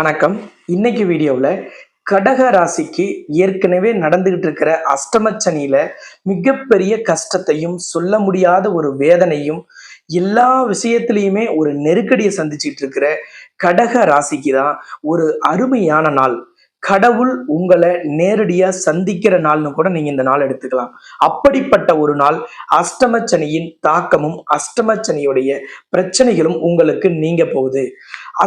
வணக்கம். இன்னைக்கு வீடியோவில் கடக ராசிக்கு ஏற்கனவே நடந்துகிட்டு இருக்கிற அஷ்டமச்சனியில மிகப்பெரிய கஷ்டத்தையும் சொல்ல முடியாத ஒரு வேதனையும் எல்லா விஷயத்திலையுமே ஒரு நெருக்கடியை சந்திச்சிட்டு இருக்கிற கடக ராசிக்கு தான் ஒரு அருமையான நாள். கடவுள் உங்களை நேரடியா சந்திக்கிற நாள்னு கூட நீங்க இந்த நாள் எடுத்துக்கலாம். அப்படிப்பட்ட ஒரு நாள் அஷ்டமச்சனியின் தாக்கமும் அஷ்டமச்சனியுடைய பிரச்சனைகளும் உங்களுக்கு நீங்க போகுது.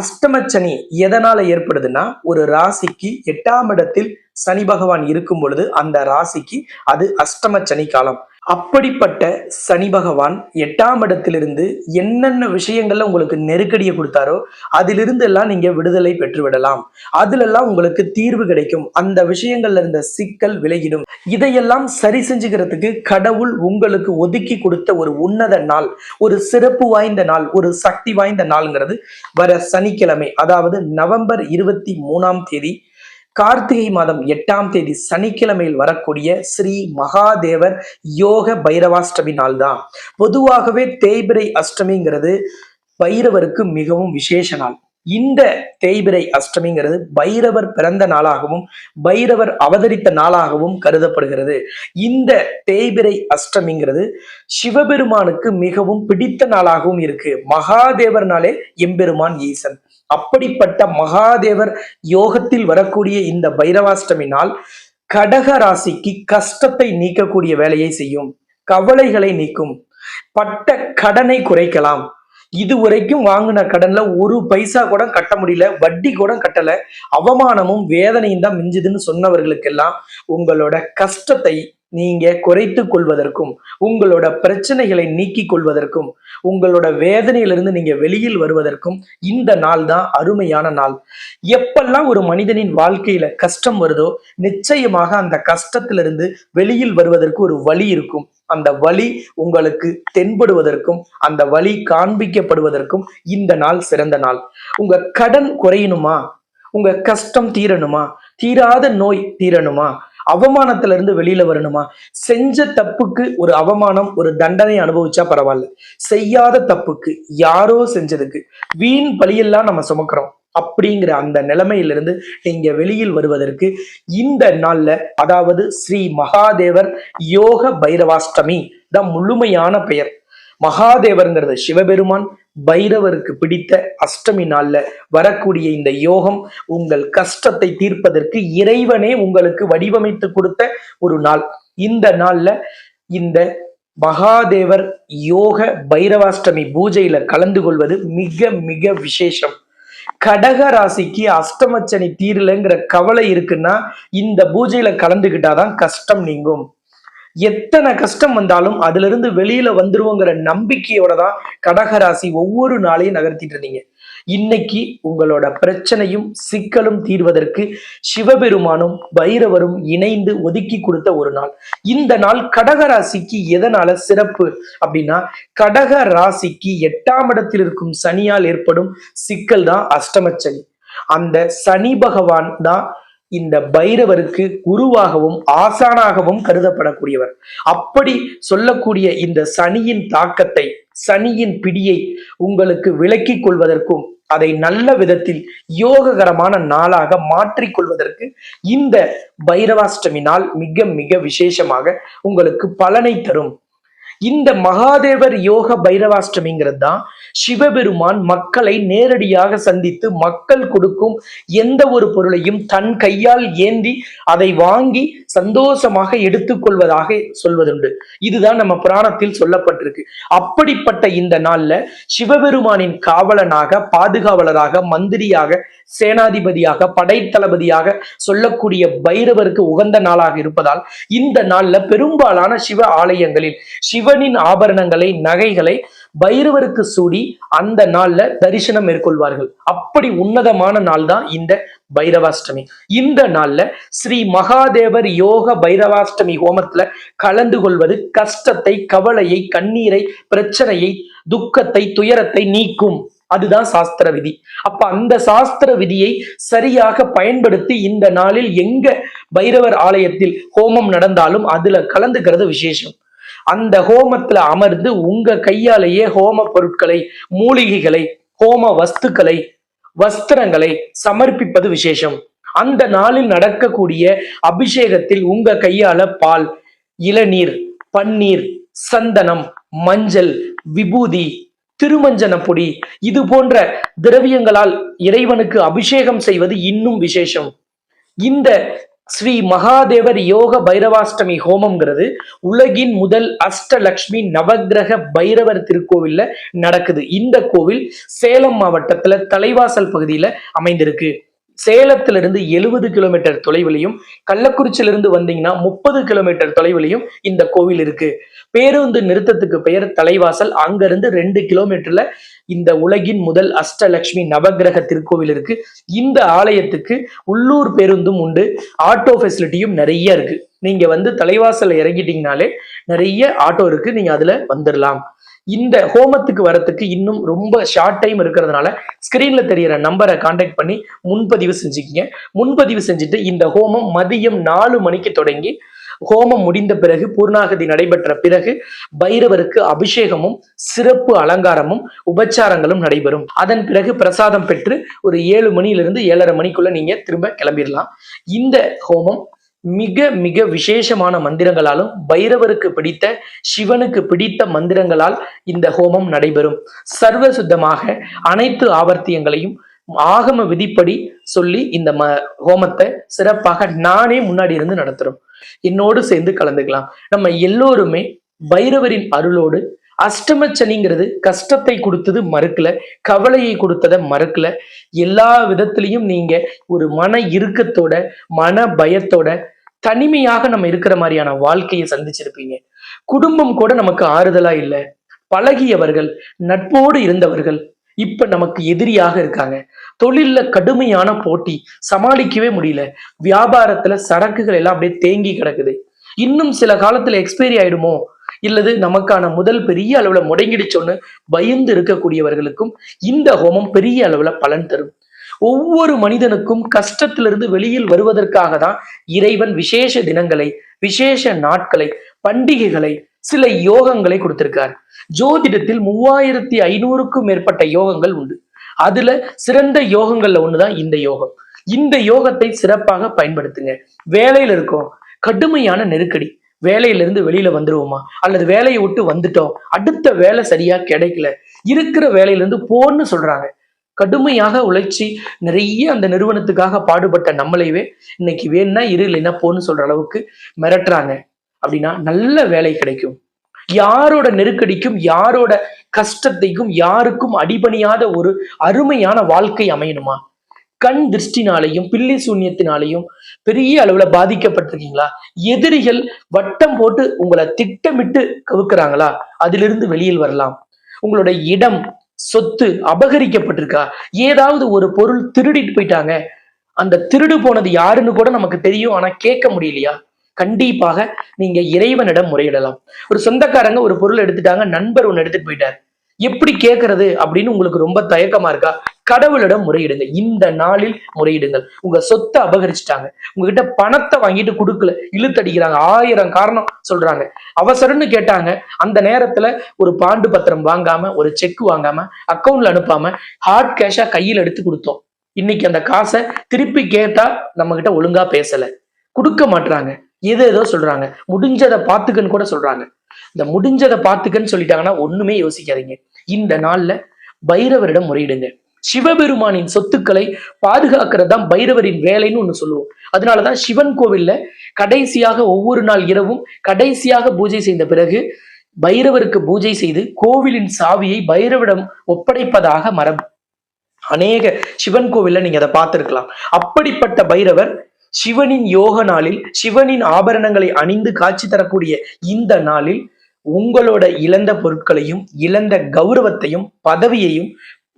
அஷ்டமச்சனி எதனால ஏற்படுதுன்னா ஒரு ராசிக்கு எட்டாம் இடத்தில் சனி பகவான் இருக்கும் பொழுது அந்த ராசிக்கு அது அஷ்டமச்சனி காலம். அப்படிப்பட்ட சனி பகவான் எட்டாம் இடத்திலிருந்து என்னென்ன விஷயங்கள்ல உங்களுக்கு நெருக்கடியை கொடுத்தாரோ அதிலிருந்து எல்லாம் நீங்க விடுதலை பெற்று விடலாம் அதுலெல்லாம் உங்களுக்கு தீர்வு கிடைக்கும். அந்த விஷயங்கள்ல இருந்த சிக்கல் விலகிடும். இதையெல்லாம் சரி செஞ்சுக்கிறதுக்கு கடவுள் உங்களுக்கு ஒதுக்கி கொடுத்த ஒரு உன்னத நாள் ஒரு சிறப்பு வாய்ந்த நாள் ஒரு சக்தி வாய்ந்த நாள்ங்கிறது வர சனிக்கிழமை அதாவது நவம்பர் இருபத்தி மூணாம் தேதி கார்த்திகை மாதம் எட்டாம் தேதி சனிக்கிழமையில் வரக்கூடிய ஸ்ரீ மகாதேவர் யோக பைரவாஷ்டமி நாள் தான் பொதுவாகவே தேய்பிரை அஷ்டமிங்கிறது பைரவருக்கு மிகவும் விசேஷ நாள். இந்த தேய்பிரை அஷ்டமிங்கிறது பைரவர் பிறந்த நாளாகவும் பைரவர் அவதரித்த நாளாகவும் கருதப்படுகிறது. இந்த தேய்பிரை அஷ்டமிங்கிறது சிவபெருமானுக்கு மிகவும் பிடித்த நாளாகவும் இருக்கு. மகாதேவர்னாலே எம்பெருமான் ஈசன். அப்படிப்பட்ட மகாதேவர் யோகத்தில் வரக்கூடிய இந்த பைரவாஷ்டமினால் கடக ராசிக்கு கஷ்டத்தை நீக்கக்கூடிய வேலையை செய்யும் கவலைகளை நீக்கும் பட்ட கடனை குறைக்கலாம். இதுவரைக்கும் வாங்கின கடன்ல ஒரு பைசா கூட கட்ட முடியல வட்டி கூட கட்டல அவமானமும் வேதனையும் தான் மிஞ்சுதுன்னு சொன்னவர்களுக்கெல்லாம் உங்களோட கஷ்டத்தை நீங்க குறைத்து கொள்வதற்கும் உங்களோட பிரச்சனைகளை நீக்கிக் கொள்வதற்கும் உங்களோட வேதனையிலிருந்து நீங்க வெளியில் வருவதற்கும் இந்த நாள் தான் அருமையான நாள். எப்பெல்லாம் ஒரு மனிதனின் வாழ்க்கையில கஷ்டம் வருதோ நிச்சயமாக அந்த கஷ்டத்திலிருந்து வெளியில் வருவதற்கு ஒரு வழி இருக்கும். அந்த வழி உங்களுக்கு தென்படுவதற்கும் அந்த வழி காண்பிக்கப்படுவதற்கும் இந்த நாள் சிறந்த நாள். உங்க கடன் குறையணுமா? உங்க கஷ்டம் தீரணுமா? தீராத நோய் தீரணுமா? அவமானத்துல இருந்து வெளியில வரணுமா? செஞ்ச தப்புக்கு ஒரு அவமானம் ஒரு தண்டனை அனுபவிச்சா பரவாயில்ல. செய்யாத தப்புக்கு யாரோ செஞ்சதுக்கு வீண் பழியெல்லாம் நம்ம சுமக்கிறோம். அப்படிங்கிற அந்த நிலைமையிலிருந்து நீங்க வெளியில் வருவதற்கு இந்த நாள்ல அதாவது ஸ்ரீ மகாதேவர் யோக பைரவாஷ்டமி தான் முழுமையான பெயர். மகாதேவர்ங்கிறது சிவபெருமான் பைரவருக்கு பிடித்த அஷ்டமி நாள்ல வரக்கூடிய இந்த யோகம் உங்கள் கஷ்டத்தை தீர்ப்பதற்கு இறைவனே உங்களுக்கு வடிவமைத்து கொடுத்த ஒரு நாள். இந்த நாள்ல இந்த மகாதேவர் யோக பைரவாஷ்டமி பூஜையில கலந்து கொள்வது மிக மிக விசேஷம். கடக ராசிக்கு அஷ்டமச்சனி தீரலைங்கிற கவலை இருக்குன்னா இந்த பூஜையில கலந்துகிட்டாதான் கஷ்டம் நீங்கும். எத்தனை கஷ்டம் வந்தாலும் அதுல இருந்து வெளியில வந்துருவோங்கிற நம்பிக்கையோட தான் கடகராசி ஒவ்வொரு நாளையும் நகர்த்திட்டு இருந்தீங்க. இன்னைக்கு உங்களோட பிரச்சனையும் சிக்கலும் தீர்வதற்கு சிவபெருமானும் பைரவரும் இணைந்து ஒதுக்கி கொடுத்த ஒரு நாள். இந்த நாள் கடகராசிக்கு எதனால சிறப்பு அப்படின்னா கடக ராசிக்கு எட்டாம் இடத்தில் இருக்கும் சனியால் ஏற்படும் சிக்கல் தான் அஷ்டமச்சனி. அந்த சனி பகவான் தான் இந்த பைரவருக்கு குருவாகவும் ஆசானாகவும் கருதப்படக்கூடியவர். அப்படி சொல்லக்கூடிய இந்த சனியின் தாக்கத்தை சனியின் பிடியை உங்களுக்கு விலக்கிக் கொள்வதற்கும் அதை நல்ல விதத்தில் யோககரமான நாளாக மாற்றிக்கொள்வதற்கு இந்த பைரவாஷ்டமி நாள் மிக மிக விசேஷமாக உங்களுக்கு பலனை தரும். இந்த மகாதேவர் யோக பைரவாஷ்டமிங்கிறது தான் சிவபெருமான் மக்களை நேரடியாக சந்தித்து மக்கள் கொடுக்கும் எந்த ஒரு பொருளையும் தன் கையால் ஏந்தி அதை வாங்கி சந்தோஷமாக எடுத்துக்கொள்வதாக சொல்வதுண்டு. இதுதான் நம்ம புராணத்தில் சொல்லப்பட்டிருக்கு. அப்படிப்பட்ட இந்த நாள்ல சிவபெருமானின் காவலனாக பாதுகாவலராக மந்திரியாக சேனாதிபதியாக படைத்தளபதியாக சொல்லக்கூடிய பைரவருக்கு உகந்த நாளாக இருப்பதால் இந்த நாள்ல பெரும்பாலான சிவ ஆலயங்களில் சிவனின் ஆபரணங்களை நகைகளை பைரவருக்கு சூடி அந்த நாள்ல தரிசனம் மேற்கொள்வார்கள். அப்படி உன்னதமான நாள் தான் இந்த பைரவாஷ்டமி. இந்த நாள்ல ஸ்ரீ மகாதேவர் யோக பைரவாஷ்டமி ஹோமத்துல கலந்து கொள்வது கஷ்டத்தை கவலையை கண்ணீரை பிரச்சனையை துக்கத்தை துயரத்தை நீக்கும். அதுதான் சாஸ்திர விதி. அப்ப அந்த சாஸ்திர விதியை சரியாக பயன்படுத்தி இந்த நாளில் எங்க பைரவர் ஆலயத்தில் ஹோமம் நடந்தாலும் அதுல கலந்துக்கிறது விசேஷம். அந்த ஹோமத்துல அமர்ந்து உங்க கையாலேயே ஹோம பொருட்களை மூலிகைகளை ஹோம வஸ்துக்களை வஸ்திரங்களை சமர்ப்பிப்பது விசேஷம். அந்த நாளில் நடக்கக்கூடிய அபிஷேகத்தில் உங்க கையால பால் இளநீர் பன்னீர் சந்தனம் மஞ்சள் விபூதி திருமஞ்சன பொடி இது போன்ற திரவியங்களால் இறைவனுக்கு அபிஷேகம் செய்வது இன்னும் விசேஷம். இந்த ஸ்ரீ மகாதேவர் யோக பைரவாஷ்டமி ஹோமம்ங்கிறது உலகின் முதல் அஷ்டலக்ஷ்மி நவக்கிரக பைரவர் திருக்கோவில்ல நடக்குது. இந்த கோவில் சேலம் மாவட்டத்துல தலைவாசல் பகுதியில அமைந்திருக்கு. சேலத்திலிருந்து எழுபது கிலோமீட்டர் தொலைவிலையும் கள்ளக்குறிச்சியிலிருந்து வந்தீங்கன்னா முப்பது கிலோமீட்டர் தொலைவிலையும் இந்த கோவில் இருக்கு. பேருந்து நிறுத்தத்துக்கு பெயர் தலைவாசல். அங்கிருந்து ரெண்டு கிலோமீட்டர்ல இந்த உலகின் முதல் அஷ்டலட்சுமி நவக்கிரக திருக்கோவில் இருக்கு. இந்த ஆலயத்துக்கு உள்ளூர் பேருந்தும் உண்டு. ஆட்டோ ஃபெசிலிட்டியும் நிறைய இருக்கு. நீங்க வந்து தலைவாசல் இறங்கிட்டீங்கனாலே நிறைய ஆட்டோ இருக்கு. நீங்க அதுல வந்துடலாம் இந்த ஹோமத்துக்கு வரத்துக்கு இன்னும் ரொம்ப ஷார்ட் டைம் இருக்கிறதுனால ஸ்கிரீன்ல தெரியற நம்பரை காண்டாக்ட் பண்ணி முன்பதிவு செஞ்சுக்கிங்க. முன்பதிவு செஞ்சுட்டு இந்த ஹோமம் மதியம் நாலு மணிக்கு தொடங்கி ஹோமம் முடிந்த பிறகு பூர்ணாகதி நடைபெற்ற பிறகு பைரவருக்கு அபிஷேகமும் சிறப்பு அலங்காரமும் உபச்சாரங்களும் நடைபெறும். அதன் பிறகு பிரசாதம் பெற்று ஒரு ஏழு மணியிலிருந்து ஏழரை மணிக்குள்ள நீங்க திரும்ப கிளம்பிடலாம் இந்த ஹோமம் மிக மிக விசேஷமான மந்திரங்களாலும் பைரவருக்கு பிடித்த சிவனுக்கு பிடித்த மந்திரங்களால் இந்த ஹோமம் நடைபெறும். சர்வ சுத்தமாக அனைத்து ஆவர்த்தியங்களையும் ஆகம விதிப்படி சொல்லி இந்த ம ஹோமத்தை சிறப்பாக நானே முன்னாடி இருந்து நடத்துறோம். என்னோடு சேர்ந்து கலந்துக்கலாம். நம்ம எல்லோருமே பைரவரின் அருளோடு அஷ்டமச்சனிங்கிறது கஷ்டத்தை கொடுத்தது மறுக்கல கவலையை கொடுத்ததை மறுக்கல. எல்லா விதத்திலையும் நீங்க ஒரு மன இறுக்கத்தோட மன பயத்தோட தனிமையாக நம்ம இருக்கிற மாதிரியான வாழ்க்கையை சந்திச்சிருப்பீங்க. குடும்பம் கூட நமக்கு ஆறுதலா இல்லை. பழகியவர்கள் நட்போடு இருந்தவர்கள் இப்ப நமக்கு எதிரியாக இருக்காங்க. தொழில்ல கடுமையான போட்டி சமாளிக்கவே முடியல. வியாபாரத்துல சரக்குகள் எல்லாம் அப்படியே தேங்கி கிடக்குது. இன்னும் சில காலத்துல எக்ஸ்பைரி ஆயிடுமோ? இல்லது நமக்கான முதல் பெரிய அளவுல முடங்கிடுச்சோன்னு பயந்து இருக்கக்கூடியவர்களுக்கும் இந்த ஹோமம் பெரிய அளவுல பலன் தரும். ஒவ்வொரு மனிதனுக்கும் கஷ்டத்திலிருந்து வெளியில் வருவதற்காக தான் இறைவன் விசேஷ தினங்களை விசேஷ நாட்களை பண்டிகைகளை சில யோகங்களை கொடுத்திருக்கார். ஜோதிடத்தில் மூவாயிரத்தி ஐநூறுக்கும் மேற்பட்ட யோகங்கள் உண்டு. அதுல சிறந்த யோகங்கள்ல ஒண்ணுதான் இந்த யோகம். இந்த யோகத்தை சிறப்பாக பயன்படுத்துங்க. வேலையில இருக்கோம். கடுமையான நெருக்கடி. வேலையிலிருந்து வெளியில வந்துருவோமா? அல்லது வேலையை விட்டு வந்துட்டோம். அடுத்த வேலை சரியா கிடைக்கல. இருக்கிற வேலையிலிருந்து போன்னு சொல்றாங்க. கடுமையாக உழைச்சி நிறைய அந்த நிறுவனத்துக்காக பாடுபட்ட நம்மளைவே இன்னைக்கு வேணும்னா இரு இல்லைன்னா போன்னு சொல்ற அளவுக்கு மிரட்டுறாங்க. அப்படின்னா நல்ல வேலை கிடைக்கும். யாரோட நெருக்கடிக்கும் யாரோட கஷ்டத்தைக்கும் யாருக்கும் அடிபணியாத ஒரு அருமையான வாழ்க்கை அமையணுமா? கண் திருஷ்டினாலையும் பில்லி சூன்யத்தினாலையும் பெரிய அளவுல பாதிக்கப்பட்டிருக்கீங்களா? எதிரிகள் வட்டம் போட்டு உங்களை திட்டமிட்டு கவுக்குறாங்களா? அதிலிருந்து வெளியில் வரலாம். உங்களோட இடம் சொத்து அபகரிக்கப்பட்டிருக்கா? ஏதாவது ஒரு பொருள் திருடிட்டு போயிட்டாங்க. அந்த திருடு போனது யாருன்னு கூட நமக்கு தெரியும் ஆனா கேட்க முடியலையா? கண்டிப்பாக நீங்க இறைவனிடம் முறையிடலாம். ஒரு சொந்தக்காரங்க ஒரு பொருள் எடுத்துட்டாங்க நண்பர் ஒன்று எடுத்துட்டு போயிட்டார். எப்படி கேட்கறது அப்படின்னு உங்களுக்கு ரொம்ப தயக்கமா இருக்கா? கடவுளிடம் முறையிடுங்க இந்த நாளில் முறையிடுங்கள். உங்க சொத்தை அபகரிச்சிட்டாங்க. உங்ககிட்ட பணத்தை வாங்கிட்டு கொடுக்கல இழுத்தடிக்கிறாங்க. ஆயிரம் காரணம் சொல்றாங்க. அவசரம்னு கேட்டாங்க. அந்த நேரத்துல ஒரு பாண்டு பத்திரம் வாங்காம ஒரு செக் வாங்காம அக்கௌண்ட்ல அனுப்பாம ஹார்ட் கேஷா கையில் எடுத்து கொடுத்தோம். இன்னைக்கு அந்த காசை திருப்பி கேட்டா நம்ம கிட்ட ஒழுங்கா பேசல. கொடுக்க மாட்டாங்க எது ஏதோ சொல்றாங்க. முடிஞ்சதை பார்த்துக்கன்னு கூட சொல்றாங்க. இந்த முடிஞ்சதை பார்த்துக்கன்னு சொல்லிட்டாங்கன்னா ஒண்ணுமே யோசிக்காதீங்க. இந்த நாள்ல பைரவரிடம் முறையிடுங்க. சிவபெருமானின் சொத்துக்களை பாதுகாக்கிறது தான் பைரவரின் வேலைன்னு ஒண்ணு சொல்லுவோம். அதனாலதான் சிவன் கோவில்ல கடைசியாக ஒவ்வொரு நாள் இரவும் கடைசியாக பூஜை செய்த பிறகு பைரவருக்கு பூஜை செய்து கோவிலின் சாவியை பைரவரிடம் ஒப்படைப்பதாக மரபு அநேக சிவன் கோவில்ல நீங்க அதை பார்த்திருக்கலாம். அப்படிப்பட்ட பைரவர் சிவனின் யோக நாளில் சிவனின் ஆபரணங்களை அணிந்து காட்சி தரக்கூடிய இந்த நாளில் உங்களோட இழந்த பொருட்களையும் இழந்த கௌரவத்தையும் பதவியையும்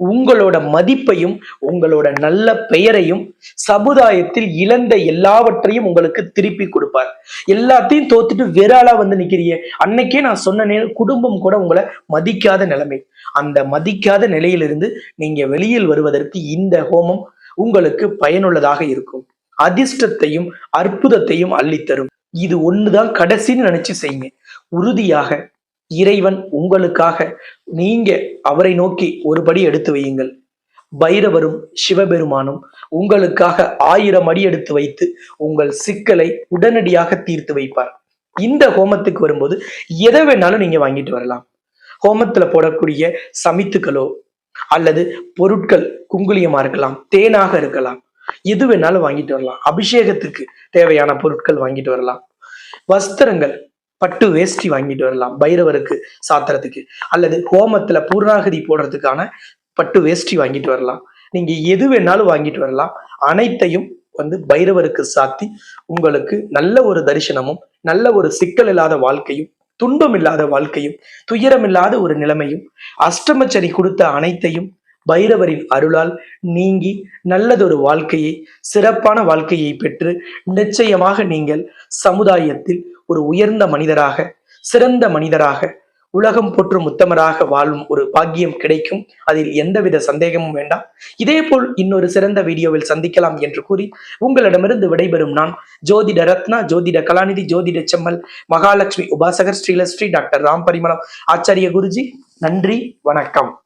உங்களோட மதிப்பையும் உங்களோட நல்ல பெயரையும் சமுதாயத்தில் இழந்த எல்லாவற்றையும் உங்களுக்கு திருப்பி கொடுப்பார். எல்லாத்தையும் தோத்துட்டு வெறாலா வந்து நிக்கிறீங்க. அன்னைக்கே நான் சொன்ன குடும்பம் கூட உங்களை மதிக்காத நிலைமை. அந்த மதிக்காத நிலையிலிருந்து நீங்க வெளியில் வருவதற்கு இந்த ஹோமம் உங்களுக்கு பயனுள்ளதாக இருக்கும். அதிர்ஷ்டத்தையும் அற்புதத்தையும் அள்ளித்தரும். இது ஒண்ணுதான் கடைசின்னு நினைச்சு செய்யுங்க. உறுதியாக இறைவன் உங்களுக்காக. நீங்க அவரை நோக்கி ஒரு படி எடுத்து வையுங்கள். பைரவரும் சிவபெருமானும் உங்களுக்காக ஆயிரம் அடி எடுத்து வைத்து உங்கள் சிக்கலை உடனடியாக தீர்த்து வைப்பார். இந்த ஹோமத்துக்கு வரும்போது எதை வேணாலும் நீங்க வாங்கிட்டு வரலாம். ஹோமத்துல போடக்கூடிய சமித்துக்களோ அல்லது பொருட்கள் குங்குலியமா இருக்கலாம் தேனாக இருக்கலாம் எது வேணாலும் வாங்கிட்டு வரலாம். அபிஷேகத்துக்கு தேவையான பொருட்கள் வாங்கிட்டு வரலாம். வஸ்திரங்கள் பட்டு வேஷ்டி வாங்கிட்டு வரலாம் பைரவருக்கு சாத்திரத்துக்கு. அல்லது ஹோமத்துல பூர்ணாகதி போடுறதுக்கான பட்டு வேஷ்டி வாங்கிட்டு வரலாம். நீங்க எது வேணாலும் வாங்கிட்டு வரலாம். அனைத்தையும் வந்து பைரவருக்கு சாத்தி உங்களுக்கு நல்ல ஒரு தரிசனமும் நல்ல ஒரு சிக்கல் இல்லாத வாழ்க்கையும் துன்பம் இல்லாத வாழ்க்கையும் துயரமில்லாத ஒரு நிலைமையும் அஷ்டமச்சரி கொடுத்த அனைத்தையும் பைரவரின் அருளால் நீங்கி நல்லதொரு வாழ்க்கையை சிறப்பான வாழ்க்கையை பெற்று நிச்சயமாக நீங்கள் சமுதாயத்தில் ஒரு உயர்ந்த மனிதராக சிறந்த மனிதராக உலகம் போற்றும் உத்தமராக வாழும் ஒரு பாக்கியம் கிடைக்கும். அதில் எந்தவித சந்தேகமும் வேண்டாம். இதே போல் இன்னொரு சிறந்த வீடியோவில் சந்திக்கலாம் என்று கூறி உங்களிடமிருந்து விடைபெறும் நான் ஜோதிட ரத்னா ஜோதிட கலாநிதி ஜோதிட செம்மல் மகாலட்சுமி உபாசகர் ஸ்ரீலஸ்ரீ டாக்டர் ராம் பரிமளம் ஆச்சாரிய குருஜி நன்றி வணக்கம்.